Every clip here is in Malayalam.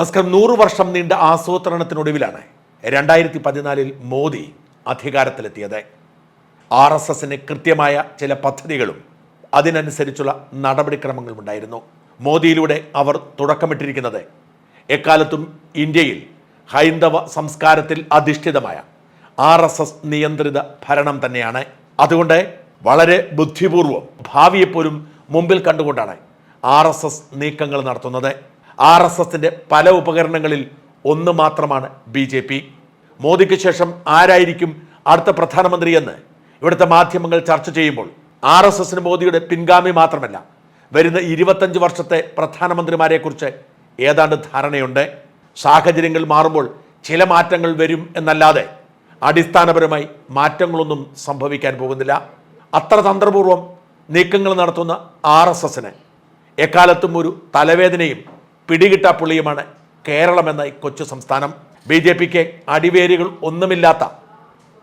നമസ്കാരം നൂറ് വർഷം നീണ്ട ആസൂത്രണത്തിനൊടുവിലാണ് രണ്ടായിരത്തി പതിനാലിൽ മോദി അധികാരത്തിലെത്തിയത്. ആർ എസ് എസിന് കൃത്യമായ ചില പദ്ധതികളും അതിനനുസരിച്ചുള്ള നടപടിക്രമങ്ങളും ഉണ്ടായിരുന്നു. മോദിയിലൂടെ അവർ തുടക്കമിട്ടിരിക്കുന്നത് എക്കാലത്തും ഇന്ത്യയിൽ ഹൈന്ദവ സംസ്കാരത്തിൽ അധിഷ്ഠിതമായ ആർ എസ് എസ് നിയന്ത്രിത ഭരണം തന്നെയാണ്. അതുകൊണ്ട് വളരെ ബുദ്ധിപൂർവം ഭാവിയെപ്പോലും മുമ്പിൽ കണ്ടുകൊണ്ടാണ് ആർ എസ് എസ് നീക്കങ്ങൾ നടത്തുന്നത്. ആർ എസ് എസിന്റെ പല ഉപകരണങ്ങളിൽ ഒന്ന് മാത്രമാണ് ബി ജെ പി. മോദിക്ക് ശേഷം ആരായിരിക്കും അടുത്ത പ്രധാനമന്ത്രി എന്ന് ഇവിടുത്തെ മാധ്യമങ്ങൾ ചർച്ച ചെയ്യുമ്പോൾ ആർ എസ് എസിന് മോദിയുടെ പിൻഗാമി മാത്രമല്ല വരുന്ന ഇരുപത്തഞ്ച് വർഷത്തെ പ്രധാനമന്ത്രിമാരെക്കുറിച്ച് ഏതാണ്ട് ധാരണയുണ്ട്. സാഹചര്യങ്ങൾ മാറുമ്പോൾ ചില മാറ്റങ്ങൾ വരും എന്നല്ലാതെ അടിസ്ഥാനപരമായി മാറ്റങ്ങളൊന്നും സംഭവിക്കാൻ പോകുന്നില്ല. അത്ര തന്ത്രപൂർവം നീക്കങ്ങൾ നടത്തുന്ന ആർ എസ് എസിന് എക്കാലത്തും ഒരു തലവേദനയും പിടികിട്ടാപ്പുള്ളിയുമാണ് കേരളം എന്ന കൊച്ചു സംസ്ഥാനം. ബി ജെ പിക്ക് അടിവേരുകൾ ഒന്നുമില്ലാത്ത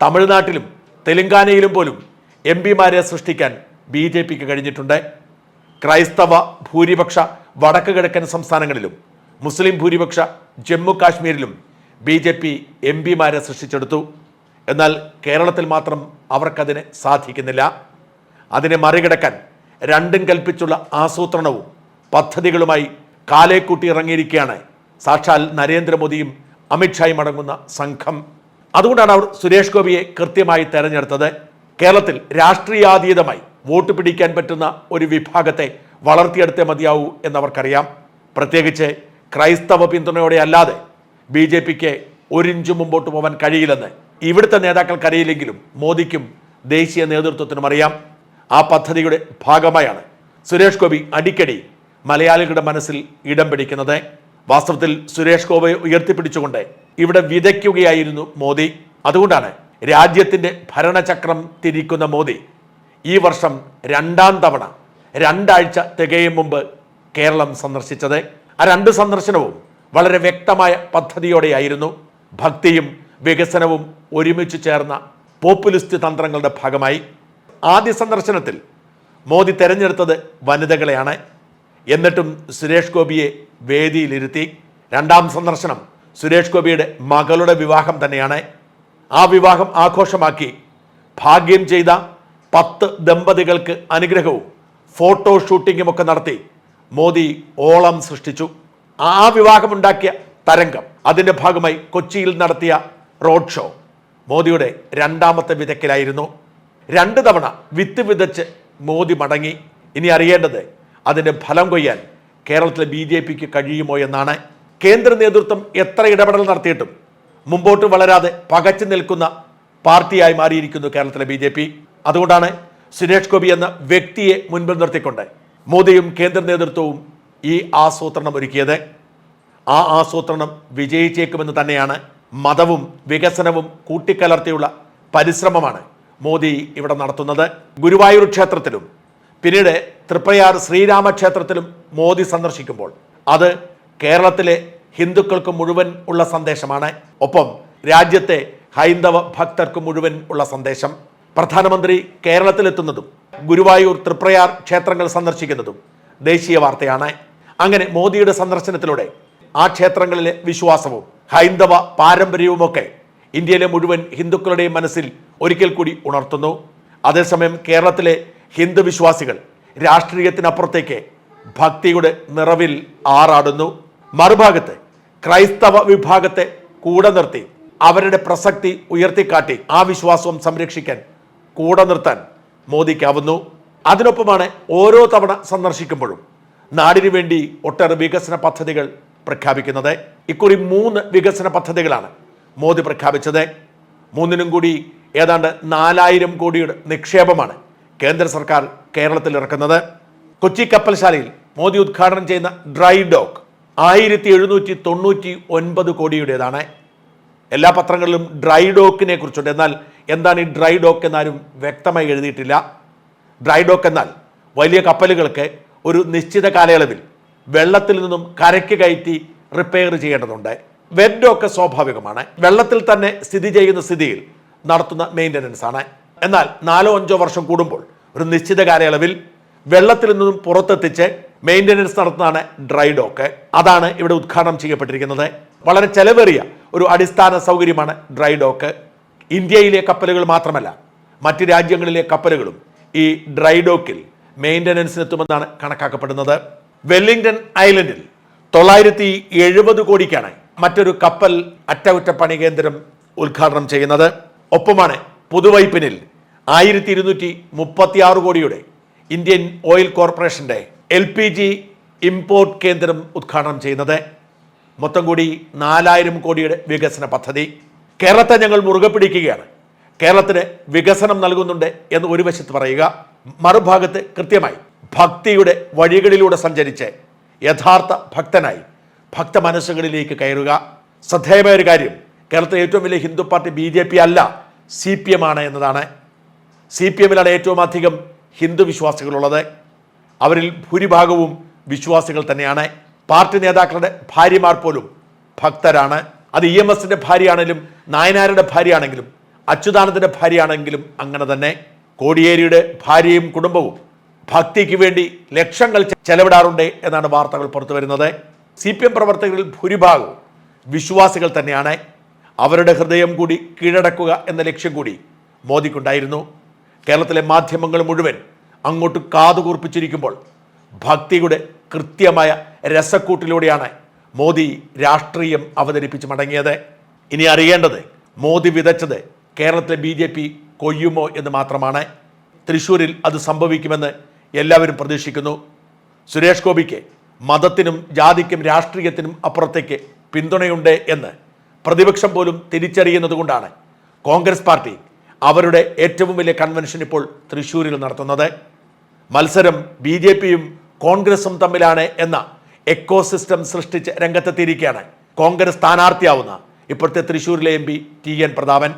തമിഴ്നാട്ടിലും തെലങ്കാനയിലും പോലും എം പിമാരെ സൃഷ്ടിക്കാൻ ബി ജെ പിക്ക് കഴിഞ്ഞിട്ടുണ്ട്. ക്രൈസ്തവ ഭൂരിപക്ഷ വടക്ക് കിഴക്കൻ സംസ്ഥാനങ്ങളിലും മുസ്ലിം ഭൂരിപക്ഷ ജമ്മു കാശ്മീരിലും ബി ജെ പി എം പിമാരെ സൃഷ്ടിച്ചെടുത്തു. എന്നാൽ കേരളത്തിൽ മാത്രം അവർക്കതിന് സാധിക്കുന്നില്ല. അതിനെ മറികടക്കാൻ രണ്ടും കൽപ്പിച്ചുള്ള ആസൂത്രണവും പദ്ധതികളുമായി കാലേക്കൂട്ടി ഇറങ്ങിയിരിക്കുകയാണ്. സാക്ഷാൽ നരേന്ദ്രമോദിയും അമിത്ഷായും അടങ്ങുന്ന സംഘം. അതുകൊണ്ടാണ് അവർ സുരേഷ് ഗോപിയെ കൃത്യമായി തെരഞ്ഞെടുത്തത്. കേരളത്തിൽ രാഷ്ട്രീയാതീതമായി വോട്ട് പിടിക്കാൻ പറ്റുന്ന ഒരു വിഭാഗത്തെ വളർത്തിയെടുത്തേ മതിയാവൂ എന്നവർക്കറിയാം. പ്രത്യേകിച്ച് ക്രൈസ്തവ പിന്തുണയോടെ അല്ലാതെ ബി ജെ പിക്ക് ഒരിഞ്ചു മുമ്പോട്ട് പോകാൻ കഴിയില്ലെന്ന് ഇവിടുത്തെ നേതാക്കൾക്കറിയില്ലെങ്കിലും മോദിക്കും ദേശീയ നേതൃത്വത്തിനും അറിയാം. ആ പദ്ധതിയുടെ ഭാഗമായാണ് സുരേഷ് ഗോപി അടിക്കടി മലയാളികളുടെ മനസ്സിൽ ഇടം പിടിക്കുന്നത്. വാസ്തവത്തിൽ സുരേഷ് ഗോപയെ ഉയർത്തിപ്പിടിച്ചുകൊണ്ട് ഇവിടെ വിതയ്ക്കുകയായിരുന്നു മോദി. അതുകൊണ്ടാണ് രാജ്യത്തിന്റെ ഭരണചക്രം തിരിക്കുന്ന മോദി. ഈ വർഷം രണ്ടാം തവണ രണ്ടാഴ്ച തികയും മുമ്പ് കേരളം സന്ദർശിച്ചത്. ആ രണ്ട് സന്ദർശനവും വളരെ വ്യക്തമായ പദ്ധതിയോടെയായിരുന്നു. ഭക്തിയും വികസനവും ഒരുമിച്ച് ചേർന്ന പോപ്പുലിസ്റ്റ് തന്ത്രങ്ങളുടെ ഭാഗമായി. ആദ്യ സന്ദർശനത്തിൽ മോദി തെരഞ്ഞെടുത്തത് വനിതകളെയാണ്. എന്നിട്ടും സുരേഷ് ഗോപിയെ വേദിയിലിരുത്തി രണ്ടാം സന്ദർശനം സുരേഷ് ഗോപിയുടെ മകളുടെ വിവാഹം തന്നെയാണ്. ആ വിവാഹം ആഘോഷമാക്കി ഭാഗ്യം ചെയ്ത പത്ത് ദമ്പതികൾക്ക് അനുഗ്രഹവും ഫോട്ടോ ഷൂട്ടിങ്ങും ഒക്കെ നടത്തി മോദി ഓളം സൃഷ്ടിച്ചു. ആ വിവാഹമുണ്ടാക്കിയ തരംഗം അതിന്റെ ഭാഗമായി കൊച്ചിയിൽ നടത്തിയ റോഡ് ഷോ മോദിയുടെ രണ്ടാമത്തെ വിതക്കിലായിരുന്നു രണ്ട് തവണ വിത്ത് വിതച്ച് മോദി മടങ്ങി. ഇനി അറിയേണ്ടത് അതിന്റെ ഫലം കൊയ്യാൻ കേരളത്തിലെ ബി ജെ പിക്ക് കഴിയുമോ എന്നാണ് കേന്ദ്ര നേതൃത്വം എത്ര ഇടപെടൽ നടത്തിയിട്ടും മുമ്പോട്ട് വളരാതെ പകച്ചു നിൽക്കുന്ന പാർട്ടിയായി മാറിയിരിക്കുന്നു കേരളത്തിലെ ബി ജെ പി. അതുകൊണ്ടാണ് സുരേഷ് ഗോപി എന്ന വ്യക്തിയെ മുൻപിൽ നിർത്തിക്കൊണ്ട് മോദിയും കേന്ദ്ര നേതൃത്വവും ഈ ആസൂത്രണം ഒരുക്കിയത്. ആ ആസൂത്രണം വിജയിച്ചേക്കുമെന്ന് തന്നെയാണ് മതവും വികസനവും കൂട്ടിക്കലർത്തിയുള്ള പരിശ്രമമാണ് മോദി ഇവിടെ നടത്തുന്നത്. ഗുരുവായൂർ ക്ഷേത്രത്തിലും പിന്നീട് തൃപ്രയാർ ശ്രീരാമക്ഷേത്രത്തിലും മോദി സന്ദർശിക്കുമ്പോൾ അത് കേരളത്തിലെ ഹിന്ദുക്കൾക്ക് മുഴുവൻ ഉള്ള സന്ദേശമാണ്. ഒപ്പം രാജ്യത്തെ ഹൈന്ദവ ഭക്തർക്ക് മുഴുവൻ ഉള്ള സന്ദേശം. പ്രധാനമന്ത്രി കേരളത്തിലെത്തുന്നതും ഗുരുവായൂർ തൃപ്രയാർ ക്ഷേത്രങ്ങൾ സന്ദർശിക്കുന്നതും ദേശീയ വാർത്തയാണ്. അങ്ങനെ മോദിയുടെ സന്ദർശനത്തിലൂടെ ആ ക്ഷേത്രങ്ങളിലെ വിശ്വാസവും ഹൈന്ദവ പാരമ്പര്യവുമൊക്കെ ഇന്ത്യയിലെ മുഴുവൻ ഹിന്ദുക്കളുടെയും മനസ്സിൽ ഒരിക്കൽ കൂടി ഉണർത്തുന്നു. അതേസമയം കേരളത്തിലെ ഹിന്ദു വിശ്വാസികൾ രാഷ്ട്രീയത്തിനപ്പുറത്തേക്ക് ഭക്തിയുടെ നിറവിൽ ആറാടുന്നു. മറുഭാഗത്ത് ക്രൈസ്തവ വിഭാഗത്തെ കൂടെ നിർത്തി അവരുടെ പ്രസക്തി ഉയർത്തിക്കാട്ടി ആ വിശ്വാസവും സംരക്ഷിക്കാൻ കൂടെ നിർത്താൻ മോദിക്കാവുന്നു. അതിനൊപ്പമാണ് ഓരോ തവണ സന്ദർശിക്കുമ്പോഴും നാടിനു വേണ്ടി ഒട്ടേറെ വികസന പദ്ധതികൾ പ്രഖ്യാപിക്കുന്നത്. ഇക്കുറി മൂന്ന് വികസന പദ്ധതികളാണ് മോദി പ്രഖ്യാപിച്ചത്. മൂന്നിനും കൂടി ഏതാണ്ട് നാലായിരം കോടിയുടെ നിക്ഷേപമാണ് കേന്ദ്ര സർക്കാർ കേരളത്തിൽ ഇറക്കുന്നത്. കൊച്ചി കപ്പൽശാലയിൽ മോദി ഉദ്ഘാടനം ചെയ്യുന്ന ഡ്രൈ ഡോക്ക് ആയിരത്തി എഴുന്നൂറ്റി തൊണ്ണൂറ്റി ഒൻപത് കോടിയുടേതാണ്. എല്ലാ പത്രങ്ങളിലും ഡ്രൈ ഡോക്കിനെ കുറിച്ചുണ്ട്. എന്നാൽ എന്താണ് ഈ ഡ്രൈ ഡോക്ക് എന്നാരും വ്യക്തമായി എഴുതിയിട്ടില്ല. ഡ്രൈ ഡോക്ക് എന്നാൽ വലിയ കപ്പലുകൾക്ക് ഒരു നിശ്ചിത കാലയളവിൽ വെള്ളത്തിൽ നിന്നും കരയ്ക്ക് കയറ്റി റിപ്പയർ ചെയ്യേണ്ടതുണ്ട്. വെറ്റ് ഡോക്ക് സ്വാഭാവികമാണ്. വെള്ളത്തിൽ തന്നെ സ്ഥിതി ചെയ്യുന്ന സ്ഥിതിയിൽ നടത്തുന്ന മെയിന്റനൻസ് ആണ്. എന്നാൽ നാലോ അഞ്ചോ വർഷം കൂടുമ്പോൾ ഒരു നിശ്ചിത കാലയളവിൽ വെള്ളത്തിൽ നിന്നും പുറത്തെത്തിച്ച് മെയിന്റനൻസ് നടത്തുന്നതാണ് ഡ്രൈ ഡോക്ക് അതാണ് ഇവിടെ ഉദ്ഘാടനം ചെയ്യപ്പെട്ടിരിക്കുന്നത്. വളരെ ചെലവേറിയ ഒരു അടിസ്ഥാന സൗകര്യമാണ് ഡ്രൈ ഡോക്ക് ഇന്ത്യയിലെ കപ്പലുകൾ മാത്രമല്ല മറ്റ് രാജ്യങ്ങളിലെ കപ്പലുകളും ഈ ഡ്രൈ ഡോക്കിൽ മെയിന്റനൻസിനെത്തുമെന്നാണ് കണക്കാക്കപ്പെടുന്നത്. വെല്ലിംഗ്ടൺ ഐലൻഡിൽ തൊള്ളായിരത്തി എഴുപത് കോടിക്കാണ് മറ്റൊരു കപ്പൽ അറ്റകുറ്റപ്പണി കേന്ദ്രം ഉദ്ഘാടനം ചെയ്യുന്നത്. ഒപ്പമാണ് പുതുവൈപ്പിനിൽ ആയിരത്തി ഇരുന്നൂറ്റി മുപ്പത്തി ആറ് കോടിയുടെ ഇന്ത്യൻ ഓയിൽ കോർപ്പറേഷന്റെ എൽ പി ജി ഇമ്പോർട്ട് കേന്ദ്രം ഉദ്ഘാടനം ചെയ്യുന്നത്. മൊത്തം കൂടി നാലായിരം കോടിയുടെ വികസന പദ്ധതി. കേരളത്തെ ഞങ്ങൾ മുറുകെ പിടിക്കുകയാണ്. കേരളത്തിന് വികസനം നൽകുന്നുണ്ട് എന്ന് ഒരു വശത്ത് പറയുക. മറുഭാഗത്ത് കൃത്യമായി ഭക്തിയുടെ വഴികളിലൂടെ സഞ്ചരിച്ച് യഥാർത്ഥ ഭക്തനായി ഭക്ത മനസ്സുകളിലേക്ക് കയറുക. ശ്രദ്ധേയമായ ഒരു കാര്യം. കേരളത്തിലെ ഏറ്റവും വലിയ ഹിന്ദു പാർട്ടി ബി അല്ല. സി പി എം ആണ് എന്നതാണ്. സി പി എമ്മിലാണ് ഏറ്റവും അധികം ഹിന്ദു വിശ്വാസികളുള്ളത്. അവരിൽ ഭൂരിഭാഗവും വിശ്വാസികൾ തന്നെയാണ്. പാർട്ടി നേതാക്കളുടെ ഭാര്യമാർ പോലും ഭക്തരാണ്. അത് ഇ എം എസിന്റെ ഭാര്യയാണെങ്കിലും നായനാരുടെ ഭാര്യയാണെങ്കിലും അച്യുതാനന്ദന്റെ ഭാര്യയാണെങ്കിലും അങ്ങനെ തന്നെ. കോടിയേരിയുടെ ഭാര്യയും കുടുംബവും ഭക്തിക്ക് വേണ്ടി ലക്ഷങ്ങൾ ചെലവിടാറുണ്ട് എന്നാണ് വാർത്തകൾ പുറത്തു വരുന്നത് സി പി എം പ്രവർത്തകരിൽ ഭൂരിഭാഗവും വിശ്വാസികൾ തന്നെയാണ്. അവരുടെ ഹൃദയം കൂടി കീഴടക്കുക എന്ന ലക്ഷ്യം കൂടി മോദിക്കുണ്ടായിരുന്നു. കേരളത്തിലെ മാധ്യമങ്ങൾ മുഴുവൻ അങ്ങോട്ട് കാതുകൂർപ്പിച്ചിരിക്കുമ്പോൾ ഭക്തിയുടെ കൃത്യമായ രസക്കൂട്ടിലൂടെയാണ് മോദി രാഷ്ട്രീയം അവതരിപ്പിച്ച് മടങ്ങിയത്. ഇനി അറിയേണ്ടത് മോദി വിതച്ചത് കേരളത്തിലെ ബി ജെ പി കൊയ്യുമോ എന്ന് മാത്രമാണ്. തൃശ്ശൂരിൽ അത് സംഭവിക്കുമെന്ന് എല്ലാവരും പ്രതീക്ഷിക്കുന്നു. സുരേഷ് ഗോപിക്ക് മതത്തിനും ജാതിക്കും രാഷ്ട്രീയത്തിനും അപ്പുറത്തേക്ക് പിന്തുണയുണ്ട് എന്ന് പ്രതിപക്ഷം പോലും തിരിച്ചറിയുന്നതുകൊണ്ടാണ് കോൺഗ്രസ് പാർട്ടി അവരുടെ ഏറ്റവും വലിയ കൺവെൻഷൻ ഇപ്പോൾ തൃശ്ശൂരിൽ നടത്തുന്നത്. മത്സരം ബി ജെ പിയും കോൺഗ്രസും തമ്മിലാണ് എന്ന എക്കോസിസ്റ്റം സൃഷ്ടിച്ച് രംഗത്തെത്തിയിരിക്കുകയാണ് കോൺഗ്രസ് സ്ഥാനാർത്ഥിയാവുന്ന ഇപ്പോഴത്തെ തൃശ്ശൂരിലെ M P T N Prathapan.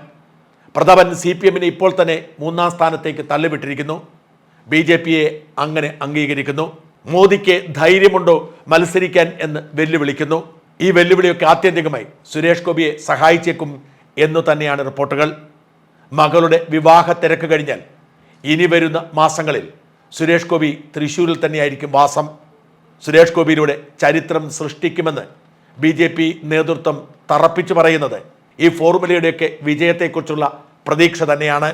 Prathapan C P എമ്മിനെ ഇപ്പോൾ തന്നെ മൂന്നാം സ്ഥാനത്തേക്ക് തള്ളിവിട്ടിരിക്കുന്നു. ബി ജെ പിയെ അങ്ങനെ അംഗീകരിക്കുന്നു. മോദിക്ക് ധൈര്യമുണ്ടോ മത്സരിക്കാൻ എന്ന് വെല്ലുവിളിക്കുന്നു. ഈ വെല്ലുവിളിയൊക്കെ ആത്യന്തികമായി സുരേഷ് ഗോപിയെ സഹായിച്ചേക്കും എന്ന് തന്നെയാണ് റിപ്പോർട്ടുകൾ. മകളുടെ വിവാഹ തിരക്ക് കഴിഞ്ഞാൽ ഇനി വരുന്ന മാസങ്ങളിൽ സുരേഷ് ഗോപി തൃശ്ശൂരിൽ തന്നെയായിരിക്കും വാസം. സുരേഷ് ഗോപിയിലൂടെ ചരിത്രം സൃഷ്ടിക്കുമെന്ന് ബി ജെ പി നേതൃത്വം തറപ്പിച്ചു പറയുന്നത് ഈ ഫോർമുലയുടെയൊക്കെ വിജയത്തെക്കുറിച്ചുള്ള പ്രതീക്ഷ തന്നെയാണ്.